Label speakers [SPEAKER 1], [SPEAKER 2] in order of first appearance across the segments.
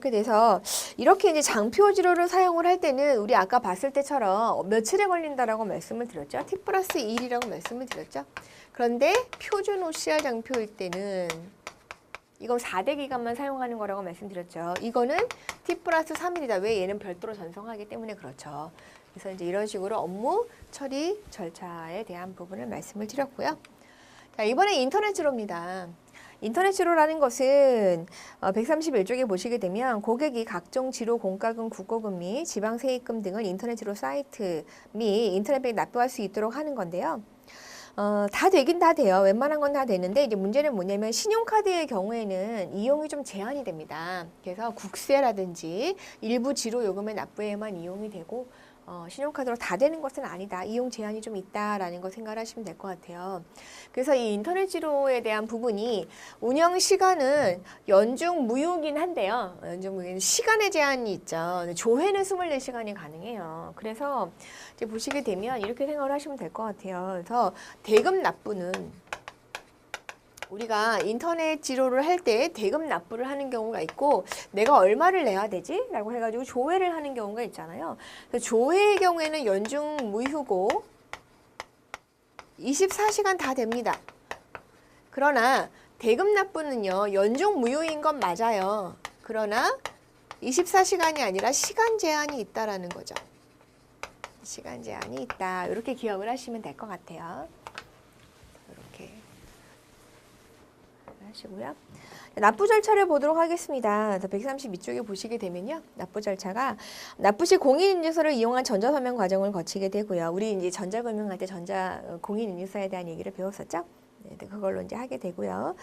[SPEAKER 1] 이렇게 돼서 이렇게 이제 장표 지로를 사용을 할 때는 우리 아까 봤을 때처럼 며칠에 걸린다라고 말씀을 드렸죠. t 플러스 1이라고 말씀을 드렸죠. 그런데 표준 OCR 장표일 때는 이건 4대 기간만 사용하는 거라고 말씀드렸죠. 이거는 t 플러스 3일이다. 왜 얘는 별도로 전송하기 때문에 그렇죠. 그래서 이제 이런 식으로 업무 처리 절차에 대한 부분을 말씀을 드렸고요. 자, 이번에 인터넷 지로입니다. 인터넷 지로라는 것은 어, 131쪽에 보시게 되면 고객이 각종 지로 공과금, 국고금 및 지방세입금 등을 인터넷 지로 사이트 및 인터넷에 납부할 수 있도록 하는 건데요. 어, 다 되긴 다 돼요. 웬만한 건 다 되는데 이제 문제는 뭐냐면 신용카드의 경우에는 이용이 좀 제한이 됩니다. 그래서 국세라든지 일부 지로 요금의 납부에만 이용이 되고 어, 신용카드로 다 되는 것은 아니다. 이용 제한이 좀 있다라는 거 생각하시면 될 것 같아요. 그래서 이 인터넷 지로에 대한 부분이 운영 시간은 연중 무휴긴 한데요. 연중 무휴 시간의 제한이 있죠. 조회는 24시간이 가능해요. 그래서 이제 보시게 되면 이렇게 생각을 하시면 될 것 같아요. 그래서 대금 납부는 우리가 인터넷 지로를 할 때 대금 납부를 하는 경우가 있고 내가 얼마를 내야 되지? 라고 해가지고 조회를 하는 경우가 있잖아요. 조회의 경우에는 연중 무휴고 24시간 다 됩니다. 그러나 대금 납부는요, 연중 무휴인 건 맞아요. 그러나 24시간이 아니라 시간 제한이 있다라는 거죠. 시간 제한이 있다. 이렇게 기억을 하시면 될 것 같아요. 이렇게 하시고요. 납부 절차를 보도록 하겠습니다. 132쪽에 보시게 되면요. 납부 절차가 납부 시 공인인증서를 이용한 전자서면 과정을 거치게 되고요. 우리 이제 전자금융할 때 전자 어, 공인인증서에 대한 얘기를 배웠었죠. 네, 네, 그걸로 이제 하게 되고요.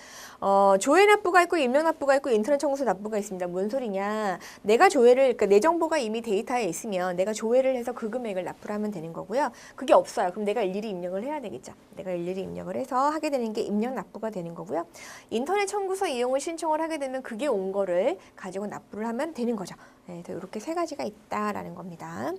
[SPEAKER 1] 어, 조회 납부가 있고 입력 납부가 있고 인터넷 청소 납부가 있습니다. 뭔 소리냐? 내가 조회를 그러니까 내 정보가 이미 데이터에 있으면 내가 조회를 해서 그 금액을 납부를 하면 되는 거고요. 그게 없어요. 그럼 내가 일일이 입력을 해야 되겠죠. 내가 일일이 입력을 해서 하게 되는 게 입력 납부가 되는 거고요. 인터넷 청구서 이용을 신청을 하게 되면 그게 온 거를 가지고 납부를 하면 되는 거죠. 네, 이렇게 세 가지가 있다라는 겁니다.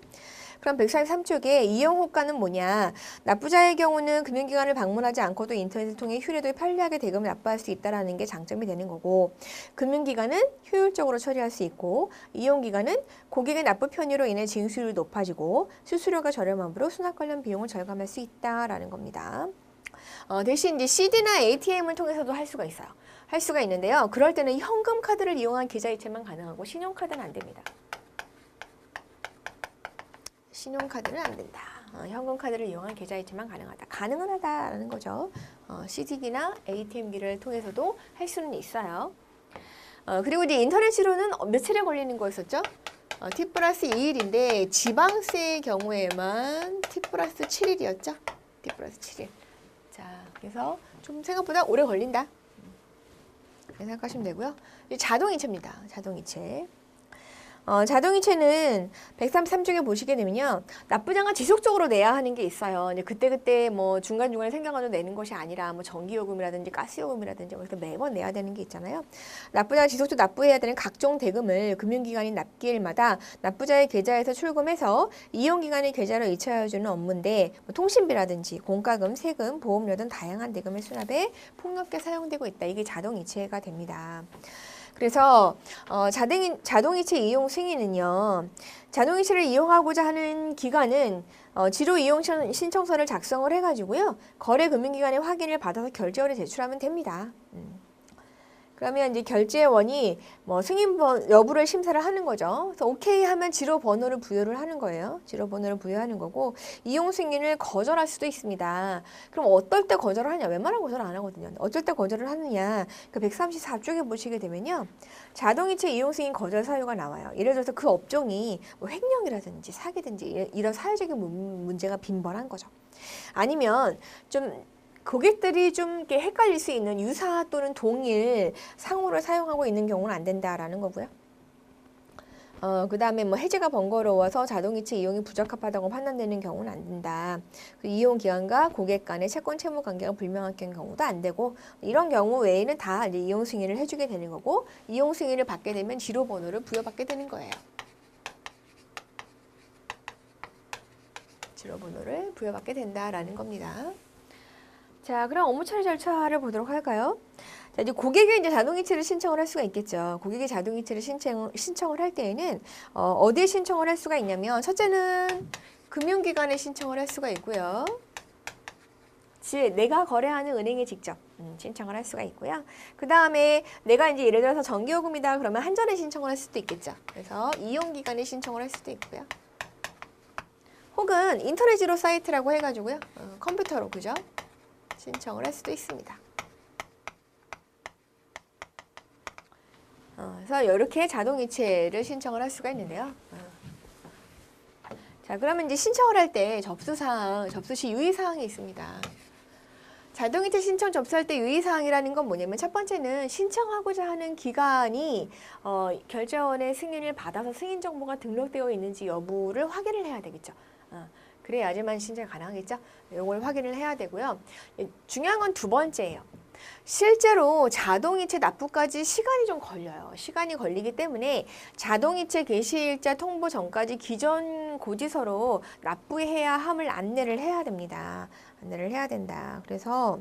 [SPEAKER 1] 그럼 143쪽에 이용 호가는 뭐냐? 납부자의 경우는 금융기관을 방문하지 않고도 인터넷을 통해 휴례도 편리하게 대금을 납부할 수 있다라는 게 장점이 되는 거고 금융기관은 효율적으로 처리할 수 있고 이용기관은 고객의 납부 편의로 인해 징수율이 높아지고 수수료가 저렴하므로 수납 관련 비용을 절감할 수 있다라는 겁니다. 어, 대신 이제 CD나 ATM을 통해서도 할 수가 있어요. 할 수가 있는데요. 그럴 때는 현금 카드를 이용한 계좌이체만 가능하고 신용카드는 안 됩니다. 신용카드는 안 된다. 어, 현금카드를 이용한 계좌이체만 가능하다. 가능은 하다라는 거죠. 어, CD기나 ATM기를 통해서도 할 수는 있어요. 어, 그리고 이제 인터넷 지로는 며칠에 걸리는 거였었죠? 어, T 플러스 2일인데 지방세의 경우에만 T 플러스 7일이었죠? T 플러스 7일. 자, 그래서 좀 생각보다 오래 걸린다. 이렇게 생각하시면 되고요. 자동이체입니다. 자동이체. 어, 자동이체는 133쪽에 보시게 되면요. 납부자가 지속적으로 내야 하는 게 있어요. 이제 그때그때 뭐 중간중간에 생겨가지고 내는 것이 아니라 뭐 전기요금이라든지 가스요금이라든지 그래서 매번 내야 되는 게 있잖아요. 납부자가 지속적으로 납부해야 되는 각종 대금을 금융기관인 납기일마다 납부자의 계좌에서 출금해서 이용기관의 계좌로 이체하여주는 업무인데 뭐 통신비라든지 공과금, 세금, 보험료 등 다양한 대금의 수납에 폭넓게 사용되고 있다. 이게 자동이체가 됩니다. 그래서 어, 자동, 자동이체 이용 승인은요. 자동이체를 이용하고자 하는 기관은 어, 지로 이용 신- 신청서를 작성을 해가지고요. 거래 금융기관의 확인을 받아서 결제원에 제출하면 됩니다. 음. 그러면 이제 결제원이 뭐 승인 번- 여부를 심사를 하는 거죠. 그래서 오케이 하면 지로 번호를 부여를 하는 거예요. 지로 번호를 부여하는 거고 이용 승인을 거절할 수도 있습니다. 그럼 어떨 때 거절을 하냐? 웬만하면 거절 안 하거든요. 어쩔 때 거절을 하느냐? 그 134쪽에 보시게 되면요. 자동이체 이용 승인 거절 사유가 나와요. 예를 들어서 그 업종이 뭐 횡령이라든지 사기든지 이- 이런 사회적인 문- 문제가 빈번한 거죠. 아니면 좀 고객들이 좀 이렇게 헷갈릴 수 있는 유사 또는 동일 상호를 사용하고 있는 경우는 안 된다라는 거고요. 어, 그 다음에 뭐 해제가 번거로워서 자동이체 이용이 부적합하다고 판단되는 경우는 안 된다. 그 이용 기관과 고객 간의 채권 채무 관계가 불명확한 경우도 안 되고 이런 경우 외에는 다 이용 승인을 해주게 되는 거고 이용 승인을 받게 되면 지로 번호를 부여받게 되는 거예요. 지로 번호를 부여받게 된다라는 겁니다. 자, 그럼 업무 처리 절차를 보도록 할까요? 자, 이제 고객이 이제 자동이체를 신청을 할 수가 있겠죠. 고객이 자동이체를 신청, 신청을 할 때에는 어, 어디에 신청을 할 수가 있냐면 첫째는 금융기관에 신청을 할 수가 있고요. 즉 내가 거래하는 은행에 직접 음, 신청을 할 수가 있고요. 그 다음에 내가 이제 예를 들어서 정기요금이다 그러면 한전에 신청을 할 수도 있겠죠. 그래서 이용기관에 신청을 할 수도 있고요. 혹은 인터넷 지로 사이트라고 해가지고요. 어, 컴퓨터로 그죠? 신청을 할 수도 있습니다. 어, 그래서 이렇게 자동이체를 신청을 할 수가 있는데요. 어. 자, 그러면 이제 신청을 할 때 접수사항, 접수 시 유의사항이 있습니다. 자동이체 신청 접수할 때 유의사항이라는 건 뭐냐면 첫 번째는 신청하고자 하는 기관이 어, 결제원의 승인을 받아서 승인 정보가 등록되어 있는지 여부를 확인을 해야 되겠죠. 어, 그래야지만 신청이 가능하겠죠. 이걸 확인을 해야 되고요. 예, 중요한 건 두 번째예요. 실제로 자동이체 납부까지 시간이 좀 걸려요. 시간이 걸리기 때문에 자동이체 개시일자 통보 전까지 기존 고지서로 납부해야 함을 안내를 해야 됩니다. 안내를 해야 된다. 그래서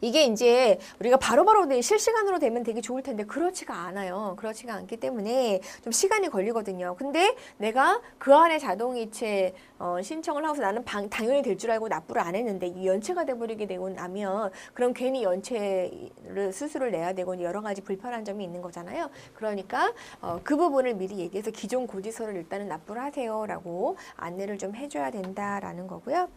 [SPEAKER 1] 이게 이제 우리가 바로바로 내- 실시간으로 되면 되게 좋을 텐데 그렇지가 않아요. 그렇지가 않기 때문에 좀 시간이 걸리거든요. 근데 내가 그 안에 자동이체 어, 신청을 하고서 나는 방, 당연히 될 줄 알고 납부를 안 했는데 이 연체가 돼버리게 되고 나면 그럼 괜히 연체를 수수료를 내야 되고 여러 가지 불편한 점이 있는 거잖아요. 그러니까 어, 그 부분을 미리 얘기해서 기존 고지서를 일단은 납부를 하세요라고 안내를 좀 해줘야 된다라는 거고요.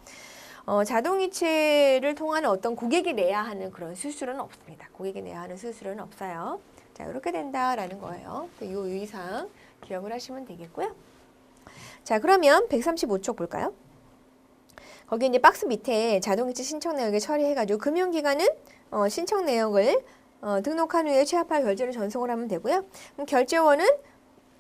[SPEAKER 1] 어, 자동이체를 통한 어떤 고객이 내야 하는 그런 수수료는 없습니다. 고객이 내야 하는 수수료는 없어요. 자, 이렇게 된다라는 거예요. 이 유의사항 기억을 하시면 되겠고요. 자, 그러면 135쪽 볼까요? 거기 이제 박스 밑에 자동이체 신청 내역에 처리해가지고 금융기관은 어, 신청 내역을 어, 등록한 후에 취합하여 결제를 전송을 하면 되고요. 그럼 결제원은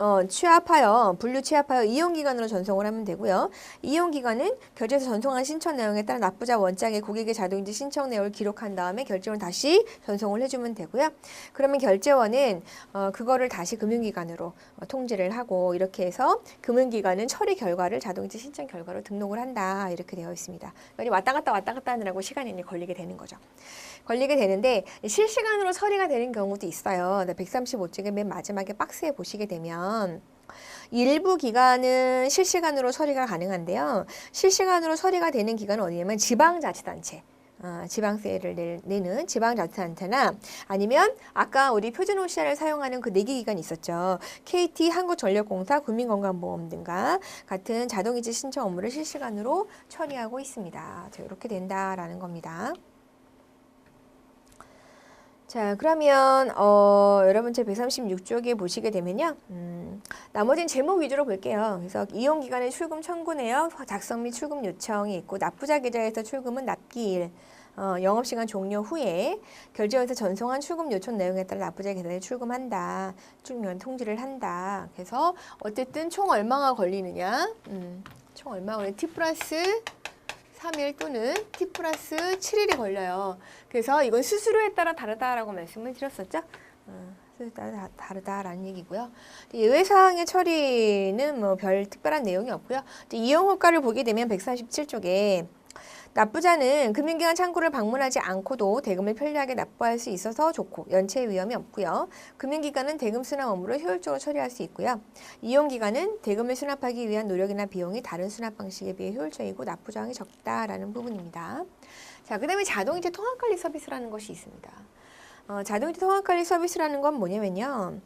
[SPEAKER 1] 어, 취합하여 분류 취합하여 이용기관으로 전송을 하면 되고요. 이용기관은 결제에서 전송한 신청 내용에 따라 납부자 원장의 고객의 자동이체 신청 내역을 기록한 다음에 결제원 다시 전송을 해주면 되고요. 그러면 결제원은 어, 그거를 다시 금융기관으로 어, 통지를 하고 이렇게 해서 금융기관은 처리 결과를 자동이체 신청 결과로 등록을 한다 이렇게 되어 있습니다. 왔다 갔다 왔다 갔다 하느라고 시간이 걸리게 되는 거죠. 걸리게 되는데 실시간으로 처리가 되는 경우도 있어요. 135쪽의 맨 마지막에 박스에 보시게 되면 일부 기간은 실시간으로 처리가 가능한데요. 실시간으로 처리가 되는 기간은 어디냐면 지방자치단체. 어, 지방세를 내- 내는 지방자치단체나 아니면 아까 우리 표준 OCR을 사용하는 그네개 기관이 있었죠. KT, 한국전력공사, 국민건강보험 등과 같은 자동이체 신청 업무를 실시간으로 처리하고 있습니다. 자, 이렇게 된다라는 겁니다. 자, 그러면 어, 여러분 제 136쪽에 보시게 되면요. 음, 나머지는 제목 위주로 볼게요. 그래서 이용 기간의 출금 청구 내역, 작성 및 출금 요청이 있고 납부자 계좌에서 출금은 납기일, 어, 영업시간 종료 후에 결제원에서 전송한 출금 요청 내용에 따라 납부자 계좌에 출금한다. 출금 통지를 한다. 그래서 어쨌든 총 얼마가 걸리느냐? 음, 총 얼마 걸리? T 플러스 3일 또는 T 플러스 7일이 걸려요. 그래서 이건 수수료에 따라 다르다라고 말씀을 드렸었죠. 어, 수수료에 따라 다- 다르다라는 얘기고요. 예외사항의 처리는 뭐 별 특별한 내용이 없고요. 이제 이용 효과를 보게 되면 147쪽에 납부자는 금융기관 창구를 방문하지 않고도 대금을 편리하게 납부할 수 있어서 좋고 연체 위험이 없고요. 금융기관은 대금 수납 업무를 효율적으로 처리할 수 있고요. 이용기관은 대금을 수납하기 위한 노력이나 비용이 다른 수납 방식에 비해 효율적이고 납부 저항이 적다라는 부분입니다. 자, 그 다음에 자동이체 통합관리 서비스라는 것이 있습니다. 어, 자동이체 통합관리 서비스라는 건 뭐냐면요.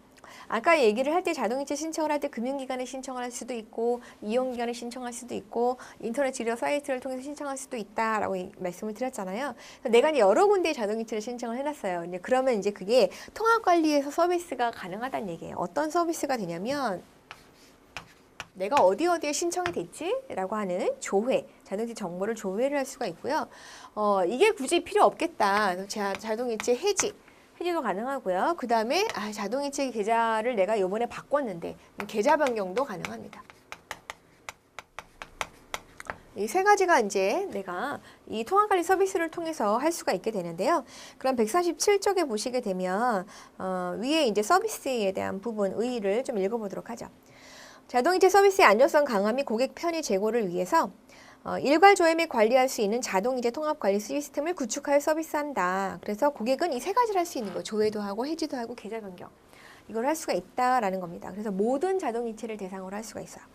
[SPEAKER 1] 아까 얘기를 할 때 자동이체 신청을 할 때 금융기관에 신청을 할 수도 있고 이용기관에 신청할 수도 있고 인터넷 지료 사이트를 통해서 신청할 수도 있다라고 이- 말씀을 드렸잖아요. 내가 이제 여러 군데에 자동이체를 신청을 해놨어요. 이제 그러면 이제 그게 통합관리에서 서비스가 가능하다는 얘기예요. 어떤 서비스가 되냐면 내가 어디 어디에 신청이 됐지? 라고 하는 조회, 자동이체 정보를 조회를 할 수가 있고요. 어, 이게 굳이 필요 없겠다. 자동이체 해지, 해지도 가능하고요. 그 다음에 아, 자동이체 계좌를 내가 요번에 바꿨는데 계좌 변경도 가능합니다. 이세 가지가 이제 내가 이 통화관리 서비스를 통해서 할 수가 있게 되는데요. 그럼 147쪽에 보시게 되면 어, 위에 이제 서비스에 대한 부분 의의를 좀 읽어보도록 하죠. 자동이체 서비스의 안전성 강화 및 고객 편의 제고를 위해서 어, 일괄 조회 및 관리할 수 있는 자동이체 통합 관리 시스템을 구축하여 서비스한다. 그래서 고객은 이 세 가지를 할 수 있는 거 조회도 하고 해지도 하고 계좌 변경 이걸 할 수가 있다라는 겁니다. 그래서 모든 자동이체를 대상으로 할 수가 있어요.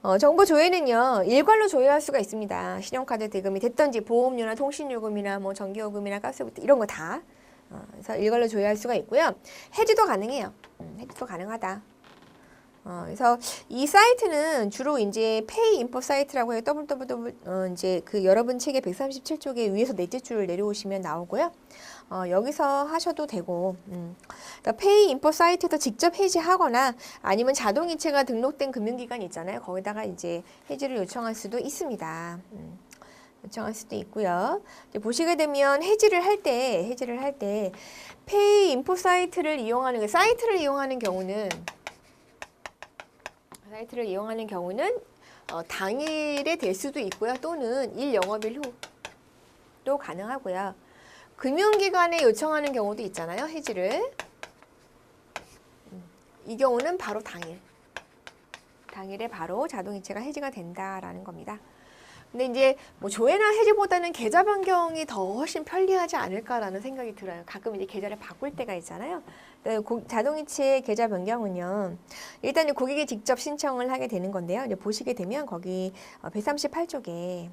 [SPEAKER 1] 어, 정보 조회는요 일괄로 조회할 수가 있습니다. 신용카드 대금이 됐던지 보험료나 통신요금이나 뭐 전기요금이나 가스부터 이런 거 다. 어, 그래서 일괄로 조회할 수가 있고요. 해지도 가능해요. 음, 해지도 가능하다. 어, 그래서 이 사이트는 주로 이제 페이 인포 사이트라고 해요. www 어, 이제 그 여러분 책의 137쪽에 위에서 넷째 줄 내려오시면 나오고요. 어, 여기서 하셔도 되고, 음. 그러니까 페이 인포 사이트에서 직접 해지하거나 아니면 자동이체가 등록된 금융기관 있잖아요. 거기다가 이제 해지를 요청할 수도 있습니다. 음. 요청할 수도 있고요. 보시게 되면 해지를 할 때, 해지를 할 때 페이 인포 사이트를 이용하는 그 사이트를 이용하는 경우는 사이트를 이용하는 경우는 어, 당일에 될 수도 있고요. 또는 일 영업일 후도 가능하고요. 금융기관에 요청하는 경우도 있잖아요. 해지를. 음, 이 경우는 바로 당일. 당일에 바로 자동이체가 해지가 된다라는 겁니다. 근데 이제 뭐 조회나 해지보다는 계좌 변경이 더 훨씬 편리하지 않을까라는 생각이 들어요. 가끔 이제 계좌를 바꿀 때가 있잖아요. 네, 고- 자동이체 계좌 변경은요. 일단 고객이 직접 신청을 하게 되는 건데요. 보시게 되면 거기 138쪽에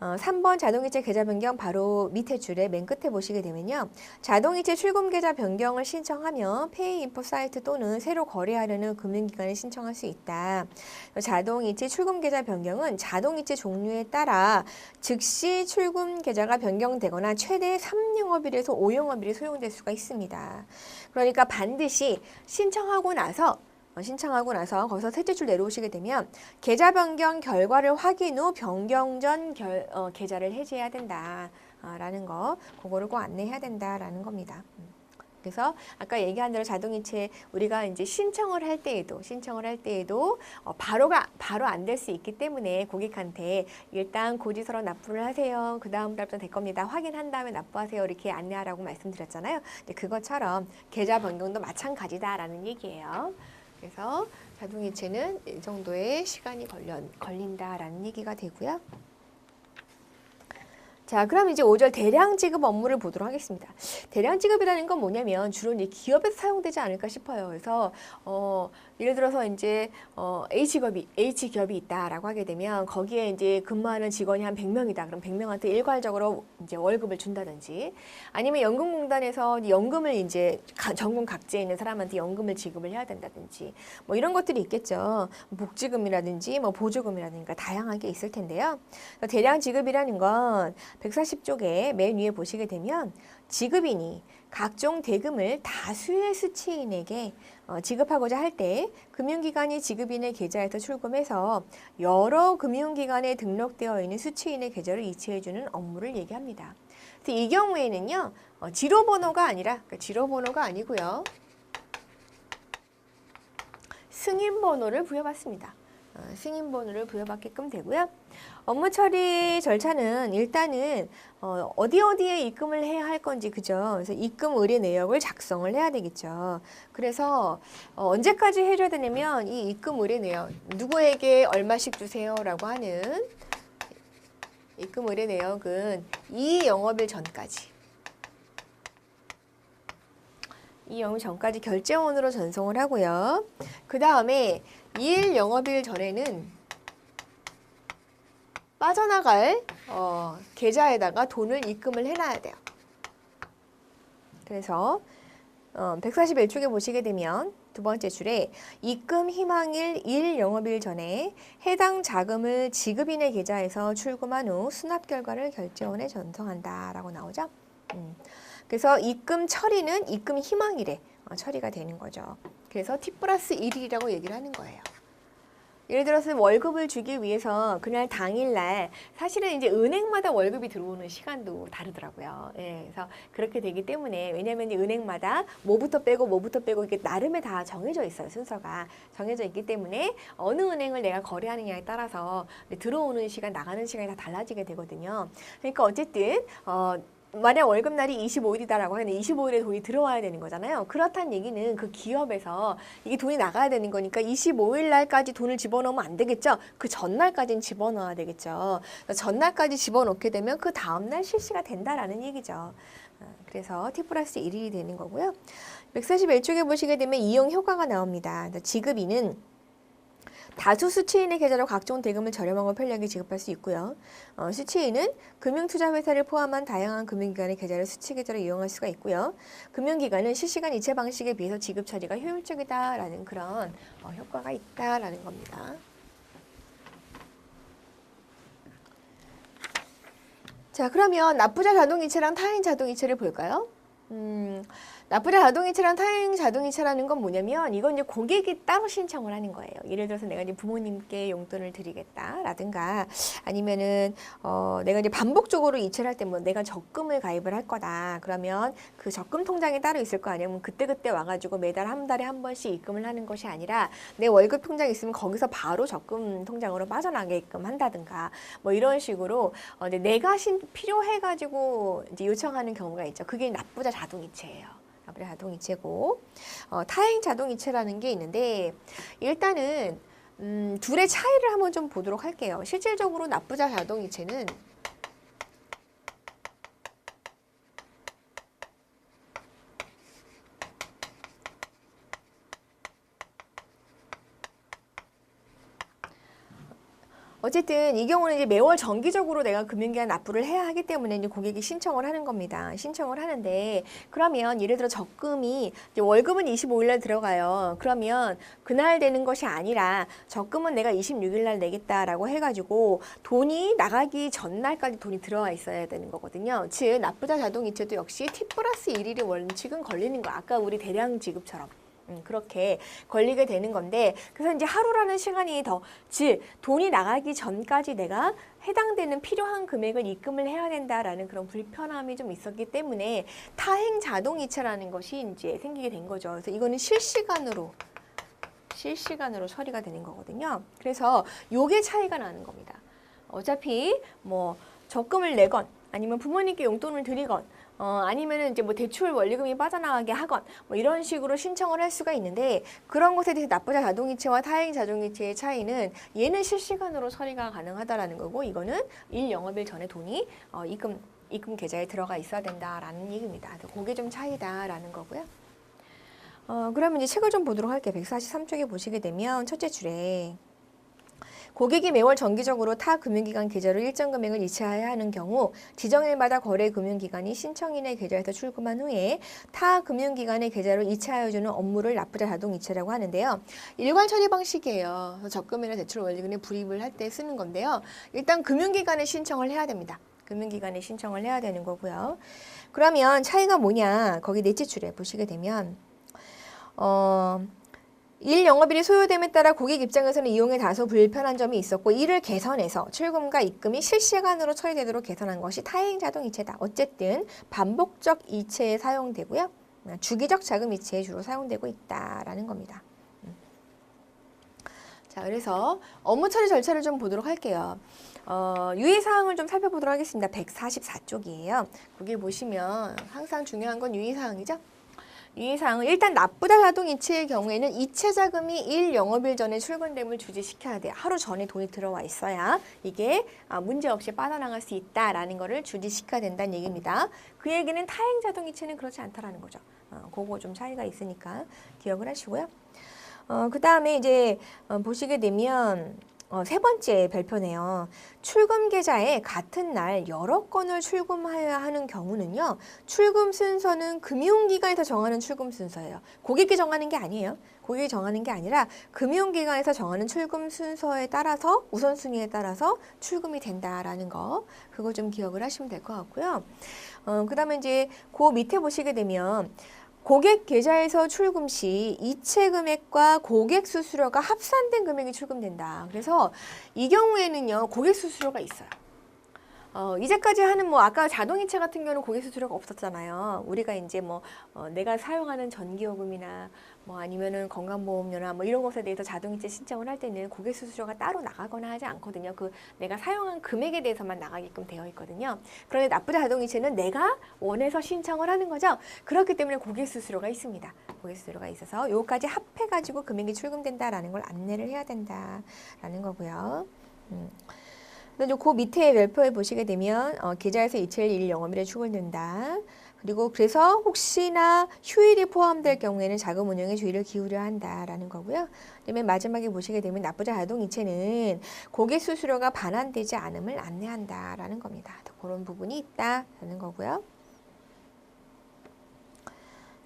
[SPEAKER 1] 어, 3번 자동이체 계좌 변경 바로 밑에 줄에 맨 끝에 보시게 되면요. 자동이체 출금 계좌 변경을 신청하면 페이인포 사이트 또는 새로 거래하려는 금융기관에 신청할 수 있다. 자동이체 출금 계좌 변경은 자동이체 종류에 따라 즉시 출금 계좌가 변경되거나 최대 3영업일에서 5영업일이 소용될 수가 있습니다. 그러니까 반드시 신청하고 나서 어, 신청하고 나서 거기서 셋째 줄 내려오시게 되면 계좌 변경 결과를 확인 후 변경 전 결, 어, 계좌를 해지해야 된다라는 거 그거를 꼭 안내해야 된다라는 겁니다. 음. 그래서 아까 얘기한 대로 자동이체 우리가 이제 신청을 할 때에도 신청을 할 때에도 어, 바로가 바로 안 될 수 있기 때문에 고객한테 일단 고지서로 납부를 하세요. 그 다음 달부터 될 겁니다. 확인한 다음에 납부하세요. 이렇게 안내하라고 말씀드렸잖아요. 근데 그것처럼 계좌 변경도 마찬가지다라는 얘기예요. 그래서 자동이체는 이 정도의 시간이 걸려, 걸린다라는 얘기가 되고요. 자, 그럼 이제 5절 대량 지급 업무를 보도록 하겠습니다. 대량 지급이라는 건 뭐냐면 주로 이제 기업에서 사용되지 않을까 싶어요. 그래서 어, 예를 들어서 이제 어, H 기업이 H 기업이 있다라고 하게 되면 거기에 이제 근무하는 직원이 한 100명이다. 그럼 100명한테 일괄적으로 이제 월급을 준다든지 아니면 연금공단에서 연금을 이제 가- 전국 각지에 있는 사람한테 연금을 지급을 해야 된다든지 뭐 이런 것들이 있겠죠. 복지금이라든지 뭐 보조금이라든가 다양하게 있을 텐데요. 대량 지급이라는 건 140쪽에 맨 위에 보시게 되면 지급인이 각종 대금을 다수의 수취인에게 어, 지급하고자 할 때 금융기관이 지급인의 계좌에서 출금해서 여러 금융기관에 등록되어 있는 수취인의 계좌를 이체해주는 업무를 얘기합니다. 이 경우에는요, 어, 지로번호가 아니라, 그러니까 지로번호가 아니고요, 승인번호를 부여받습니다. 어, 승인번호를 부여받게끔 되고요. 업무 처리 절차는 일단은 어, 어디 어디에 입금을 해야 할 건지 그죠? 그래서 입금 의뢰 내역을 작성을 해야 되겠죠. 그래서 어, 언제까지 해줘야 되냐면 이 입금 의뢰 내역 누구에게 얼마씩 주세요라고 하는 입금 의뢰 내역은 이 영업일 전까지 이 영업 전까지 결제원으로 전송을 하고요. 그 다음에 2일 영업일 전에는 빠져나갈 어, 계좌에다가 돈을 입금을 해놔야 돼요. 그래서 어, 141쪽에 보시게 되면 두 번째 줄에 입금 희망일 1 영업일 전에 해당 자금을 지급인의 계좌에서 출금한 후 수납 결과를 결제원에 전송한다 라고 나오죠. 음. 그래서 입금 처리는 입금 희망일에 어, 처리가 되는 거죠. 그래서 T 플러스 1일이라고 얘기를 하는 거예요. 예를 들어서 월급을 주기 위해서 그날 당일날 사실은 이제 은행마다 월급이 들어오는 시간도 다르더라고요. 예, 그래서 그렇게 되기 때문에 왜냐하면 은행마다 뭐부터 빼고 뭐부터 빼고 이게 나름의 다 정해져 있어요 순서가 정해져 있기 때문에 어느 은행을 내가 거래하느냐에 따라서 들어오는 시간 나가는 시간이 다 달라지게 되거든요. 그러니까 어쨌든 어. 만약 월급날이 25일이다라고 하면 25일에 돈이 들어와야 되는 거잖아요. 그렇다는 얘기는 그 기업에서 이게 돈이 나가야 되는 거니까 25일 날까지 돈을 집어넣으면 안 되겠죠. 그 전날까지는 집어넣어야 되겠죠. 그러니까 전날까지 집어넣게 되면 그 다음날 실시가 된다라는 얘기죠. 어, 그래서 T 플러스 1일이 되는 거고요. 141쪽에 보시게 되면 이용 효과가 나옵니다. 그러니까 지급인은 다수 수취인의 계좌로 각종 대금을 저렴하고 편리하게 지급할 수 있고요. 어, 수취인은 금융투자회사를 포함한 다양한 금융기관의 계좌를 수취 계좌로 이용할 수가 있고요. 금융기관은 실시간 이체 방식에 비해서 지급 처리가 효율적이다라는 그런 어, 효과가 있다라는 겁니다. 자, 그러면 납부자 자동이체랑 타인 자동이체를 볼까요? 음, 납부자 자동이체랑 타행 자동이체라는 건 뭐냐면 이건 이제 고객이 따로 신청을 하는 거예요. 예를 들어서 내가 이제 부모님께 용돈을 드리겠다라든가 아니면은 어 내가 이제 반복적으로 이체를 할 때 뭐 내가 적금을 가입을 할 거다. 그러면 그 적금 통장이 따로 있을 거 아니에요. 그럼 그때 그때 와가지고 매달 한 달에 한 번씩 입금을 하는 것이 아니라 내 월급 통장 있으면 거기서 바로 적금 통장으로 빠져나게끔 한다든가 뭐 이런 식으로 어 이제 내가 신 필요해가지고 이제 요청하는 경우가 있죠. 그게 납부자 자동이체예요. 납부자 자동이체고 어, 타행 자동이체라는 게 있는데 일단은 음, 둘의 차이를 한번 좀 보도록 할게요. 실질적으로 납부자 자동이체는 어쨌든 이 경우는 이제 매월 정기적으로 내가 금융기관 납부를 해야 하기 때문에 이제 고객이 신청을 하는 겁니다. 신청을 하는데 그러면 예를 들어 적금이 월급은 25일 날 들어가요. 그러면 그날 되는 것이 아니라 적금은 내가 26일 날 내겠다라고 해가지고 돈이 나가기 전날까지 돈이 들어와 있어야 되는 거거든요. 즉 납부자 자동이체도 역시 T 플러스 1일의 원칙은 걸리는 거. 아까 우리 대량 지급처럼. 음, 그렇게 걸리게 되는 건데 그래서 이제 하루라는 시간이 더 즉 돈이 나가기 전까지 내가 해당되는 필요한 금액을 입금을 해야 된다라는 그런 불편함이 좀 있었기 때문에 타행 자동이체라는 것이 이제 생기게 된 거죠. 그래서 이거는 실시간으로 실시간으로 처리가 되는 거거든요. 그래서 요게 차이가 나는 겁니다. 어차피 뭐 적금을 내건 아니면 부모님께 용돈을 드리건 어, 아니면은 이제 뭐 대출 원리금이 빠져나가게 하건 뭐 이런 식으로 신청을 할 수가 있는데 그런 것에 대해서 납부자 자동이체와 타행 자동이체의 차이는 얘는 실시간으로 처리가 가능하다라는 거고 이거는 일 영업일 전에 돈이 어, 입금 입금 계좌에 들어가 있어야 된다라는 얘기입니다. 그게 좀 차이다라는 거고요. 어, 그러면 이제 책을 좀 보도록 할게요. 143쪽에 보시게 되면 첫째 줄에 고객이 매월 정기적으로 타 금융기관 계좌로 일정 금액을 이체해야 하는 경우 지정일마다 거래 금융기관이 신청인의 계좌에서 출금한 후에 타 금융기관의 계좌로 이체하여 주는 업무를 납부자 자동 이체라고 하는데요. 일괄 처리 방식이에요. 적금이나 대출 원리금에 불입을 할 때 쓰는 건데요. 일단 금융기관에 신청을 해야 됩니다. 금융기관에 신청을 해야 되는 거고요. 그러면 차이가 뭐냐? 거기 줄에 보시게 되면 어. 일 영업일이 소요됨에 따라 고객 입장에서는 이용에 다소 불편한 점이 있었고 이를 개선해서 출금과 입금이 실시간으로 처리되도록 개선한 것이 타행 자동 이체다. 어쨌든 반복적 이체에 사용되고요. 주기적 자금 이체에 주로 사용되고 있다라는 겁니다. 음. 자, 그래서 업무 처리 절차를 좀 보도록 할게요. 어, 유의사항을 좀 살펴보도록 하겠습니다. 144쪽이에요. 거기 보시면 항상 중요한 건 유의사항이죠. 유의사항은 일단 납부자 자동 이체의 경우에는 이체 자금이 일 영업일 전에 출근됨을 주지시켜야 돼요. 하루 전에 돈이 들어와 있어야 이게 아, 문제없이 빠져나갈 수 있다라는 거를 주지시켜야 된다는 얘기입니다. 그 얘기는 타행 자동 이체는 그렇지 않다라는 거죠. 어, 그거 좀 차이가 있으니까 기억을 하시고요. 어, 그 다음에 이제 어, 보시게 되면 어, 세 번째 별표네요. 출금 계좌에 같은 날 여러 건을 출금해야 하는 경우는요. 출금 순서는 금융기관에서 정하는 출금 순서예요. 고객이 정하는 게 아니에요. 고객이 정하는 게 아니라 금융기관에서 정하는 출금 순서에 따라서 우선순위에 따라서 출금이 된다라는 거 그거 좀 기억을 하시면 될 것 같고요. 어, 그 다음에 이제 그 밑에 보시게 되면 고객 계좌에서 출금 시 이체 금액과 고객 수수료가 합산된 금액이 출금된다. 그래서 이 경우에는요, 고객 수수료가 있어요. 어, 이제까지 하는 뭐 아까 자동이체 같은 경우는 고객 수수료가 없었잖아요. 우리가 이제 뭐 어, 내가 사용하는 전기요금이나 뭐 아니면은 건강보험료나 뭐 이런 것에 대해서 자동이체 신청을 할 때는 고객 수수료가 따로 나가거나 하지 않거든요. 그 내가 사용한 금액에 대해서만 나가게끔 되어 있거든요. 그런데 납부자 자동이체는 내가 원해서 신청을 하는 거죠. 그렇기 때문에 고객 수수료가 있습니다. 고객 수수료가 있어서 요까지 합해 가지고 금액이 출금된다라는 걸 안내를 해야 된다라는 거고요. 음. 근데 그 밑에 별표에 보시게 되면 어, 계좌에서 이체일 일 영업일에 출금된다. 그리고 그래서 혹시나 휴일이 포함될 경우에는 자금 운용에 주의를 기울여야 한다라는 거고요. 그다음에 마지막에 보시게 되면 납부자 자동 이체는 고객 수수료가 반환되지 않음을 안내한다라는 겁니다. 그런 부분이 있다라는 거고요.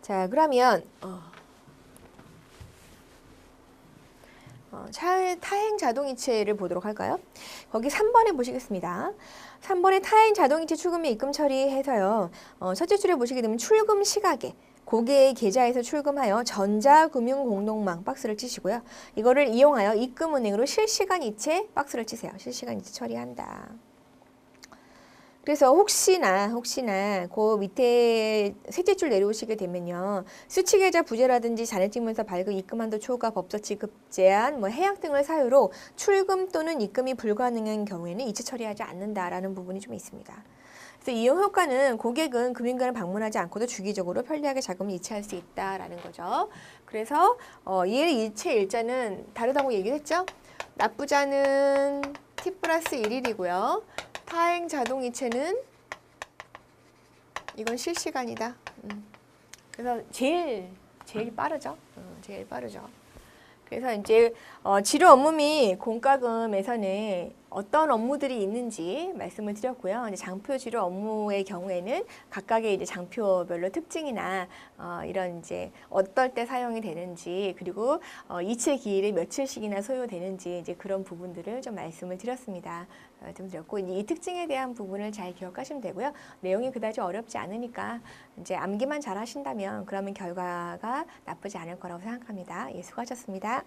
[SPEAKER 1] 자, 그러면 어, 어, 차- 타행 자동이체를 보도록 할까요? 거기 3번에 보시겠습니다. 3번에 타행 자동이체 출금 및 입금 처리해서요. 어, 줄에 보시게 되면 출금 시각에 고객의 계좌에서 출금하여 전자금융공동망 박스를 치시고요. 이거를 이용하여 입금은행으로 실시간 이체 박스를 치세요. 실시간 이체 처리한다. 그래서 혹시나 혹시나 그 밑에 셋째 줄 내려오시게 되면요 수취계좌 부재라든지 잔액증명서 발급 입금한도 초과 법적 지급 제한 뭐 해약 등을 사유로 출금 또는 입금이 불가능한 경우에는 이체 처리하지 않는다라는 부분이 좀 있습니다. 그래서 이용 효과는 고객은 금융관을 방문하지 않고도 주기적으로 편리하게 자금을 이체할 수 있다라는 거죠. 그래서 어, 이 이체 일자는 다르다고 얘기했죠. 납부자는 T 플러스 1일이고요. 타행 자동 이체는 이건 실시간이다. 음. 그래서 제일 제일 빠르죠. 어, 제일 빠르죠. 그래서 이제 어, 지료 업무 및 공과금에서는 어떤 업무들이 있는지 말씀을 드렸고요. 이제 장표 지료 업무의 경우에는 각각의 이제 장표별로 특징이나 어, 이런 이제 어떨 때 사용이 되는지 그리고 어, 이체 기일이 며칠씩이나 소요되는지 이제 그런 부분들을 좀 말씀을 드렸습니다. 어, 좀 드렸고 이 특징에 대한 부분을 잘 기억하시면 되고요. 내용이 그다지 어렵지 않으니까 이제 암기만 잘 하신다면 그러면 결과가 나쁘지 않을 거라고 생각합니다. 예, 수고하셨습니다.